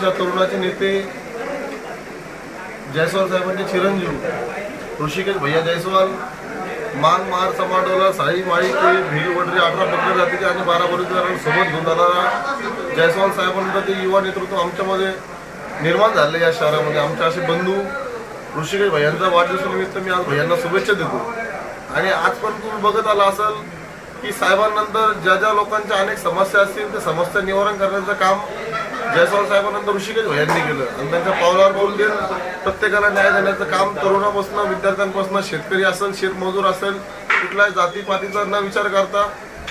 आमच्या तरुणाचे नेते जयस्वाल साहेबांचे चिरंजीव ऋषिकेश भैया जयस्वाल मान मार समाडोला साई माळी ते भिरी वडरी अठरा पंधरा जातीचे आणि बारा बरोबर सोबत घेऊन जाणारा जयस्वाल साहेबांचं ते युवा नेतृत्व आमच्यामध्ये निर्माण झाले या शहरामध्ये. आमचे असे बंधू ऋषिकेश भैयांचा वाढदिवसानिमित्त मी आज भैयांना शुभेच्छा देतो. आणि आजपर्यंत तुम्ही बघत आला असाल की साहेबांनंतर ज्या ज्या लोकांच्या अनेक समस्या असतील त्या समस्या निवारण करण्याचं काम जयस्वाल साहेबांनंतर ऋषिकेश भैयांनी केलं. आणि त्यांच्या पावलावर पाऊल देऊन प्रत्येकाला न्याय देण्याचं काम तरुणापासून विद्यार्थ्यांपासून शेतकरी असेल शेतमजूर असेल कुठल्याही जातीपातीचा न विचार करता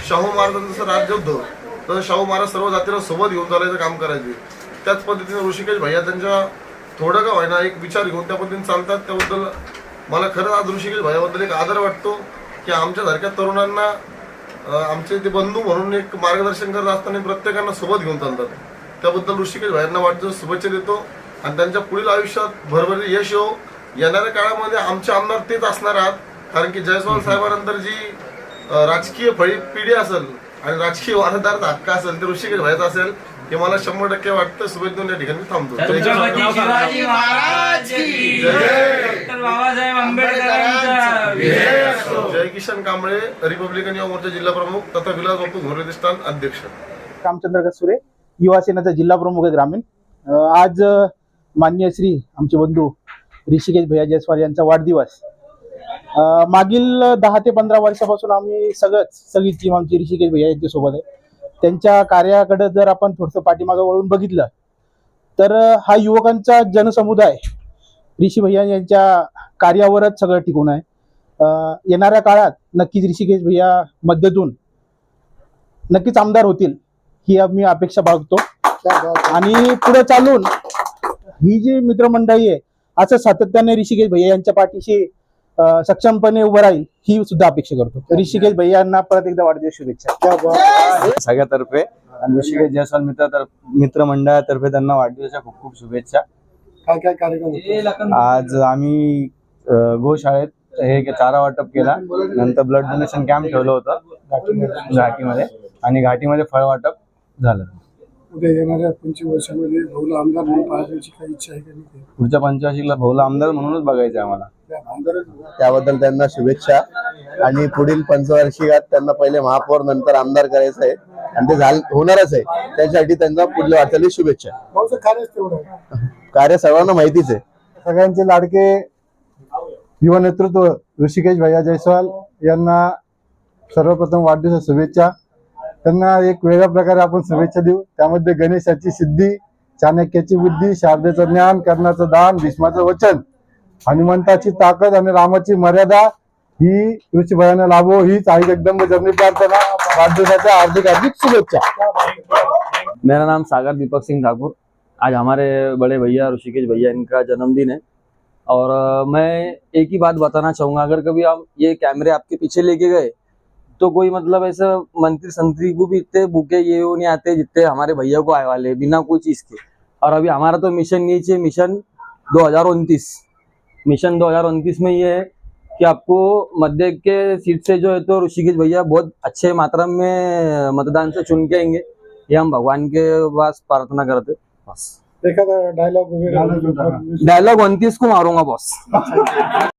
शाहू महाराजांचं जसं राज्य होतं तसं शाहू महाराज सर्व जातीला सोबत घेऊन चालायचं काम करायचे. त्याच पद्धतीने ऋषिकेश भैया त्यांच्या थोडं का व्हायना एक विचार घेऊन त्या पद्धतीने चालतात. त्याबद्दल मला खरंच आज ऋषिकेश भैयाबद्दल एक आदर वाटतो की आमच्यासारख्या तरुणांना आमचे ते बंधू म्हणून एक मार्गदर्शन करत असताना प्रत्येकांना सोबत घेऊन चालतात. त्याबद्दल ऋषिकेश भाईंना वाटतं शुभेच्छा देतो. आणि त्यांच्या पुढील आयुष्यात भरभरी यश येऊ येणाऱ्या काळामध्ये आमचे आमदार तेच असणार आहात. कारण की जयस्वाल साहेबांनंतर जी राजकीय फळी पिढी असेल आणि राजकीय वारदार हक्क असेल ते ऋषिकेश भाईचा असेल हे मला शंभर टक्के वाटतं. शुभेच्छा देऊन या ठिकाणी थांबतो. छत्रपती शिवाजी महाराज की डॉक्टर बाबासाहेब आंबेडकरांचा जय किशन कांबळे रिपब्लिकन युवा मोर्चा जिल्हा प्रमुख तथा विलास बापू घोरे अध्यक्ष. रामचंद्र कसुरे युवा सेनेचा जिल्हा प्रमुख आहे ग्रामीण. आज मान्य माननीय श्री आमचे बंधू ऋषिकेश भैया जयस्वाल यांचा वाढदिवस. मागील दहा ते पंधरा वर्षापासून आम्ही सगळंच सगळी टीम आमची ऋषिकेश भैया यांच्यासोबत आहे. त्यांच्या कार्याकडे जर आपण थोडंसं पाठीमागं वळून बघितलं तर हा युवकांचा जनसमुदाय ऋषी भैया यांच्या कार्यावरच सगळं टिकून आहे. येणाऱ्या काळात नक्कीच ऋषिकेश भैया मध्यतून नक्कीच आमदार होतील. ही मी अपेक्षा बाळगतो. आणि पुढे चालून ही जी मित्रमंडळी आहे असं सातत्याने ऋषिकेश भैया यांच्या पाठीशी सक्षमपणे उभं राहील ही सुद्धा अपेक्षा करतो. ऋषिकेश भैया यांना परत एकदा वाढदिवस शुभेच्छा. सगळ्यातर्फे आणि ऋषिकेश जयस्वाल मित्र मित्रमंडळातर्फे त्यांना वाढदिवसाच्या खूप खूप शुभेच्छा. काय काय कार्यक्रम आज आम्ही गोशाळेत हे के- चारा वाटप केला. नंतर ब्लड डोनेशन कॅम्प ठेवलं होतं. घाटीमध्ये. आणि घाटीमध्ये फळ वाटप. झालं. उद्या येणाऱ्या पंचवीस वर्षामध्ये भाऊला आमदार म्हणून पाहण्याची काही इच्छा आहे का नाही पुढच्या पंचवार्षिकला भाऊला आमदार म्हणूनच बघायचं आहे आम्हाला. त्या त्याबद्दल त्यांना शुभेच्छा. आणि पुढील पंचवार्षिकात त्यांना पहिले महापौर नंतर आमदार करायचं आहे. आणि ते झाल होणारच आहे. त्यासाठी त्यांना पुढल्या वाटचाली शुभेच्छा. भाऊचं कार्यच तेवढं आहे. कार्य सर्वांना माहितीच आहे. सगळ्यांचे लाडके युवा नेतृत्व ऋषिकेश भैया जयस्वाल यांना सर्वप्रथम वाढदिवसा शुभेच्छा. त्यांना एक वेगळ्या प्रकारे आपण शुभेच्छा देऊ. त्यामध्ये गणेशाची सिद्धी चाणक्याची बुद्धी शारदेचं ज्ञान कर्णाचं दान भीष्माचं वचन हनुमंताची ताकद आणि रामाची मर्यादा ही ऋषीभयाने लाभो हीच आई जगदंब जमिनी प्रार्थना. वाढदिवसाच्या हार्दिक हार्दिक शुभेच्छा. मेरा नाम सागर दीपक सिंह ठाकुर। आज हमारे बड़े भैया ऋषिकेश भैया इनका जन्मदिन है। और मैं एक ही बात बताना चाहूंगा अगर कभी आप ये कैमरे आपके पीछे लेके गए तो कोई मतलब ऐसा मंत्री संतरी को भी इतने बुके ये वो नहीं आते जितने हमारे भैया को आए वाले बिना कोई चीज़ के। और अभी हमारा तो मिशन नीचे मिशन दो हज़ार उनतीस। मिशन दो हज़ार उनतीस में ये है कि आपको मध्य के सीट से जो है तो ऋषिकेश भैया बहुत अच्छे मात्रा में मतदान से चुन के आएँगे। ये हम भगवान के पास प्रार्थना करते बस। एखादा डायलॉग डायलॉग उनतीस को मारूँगा boss.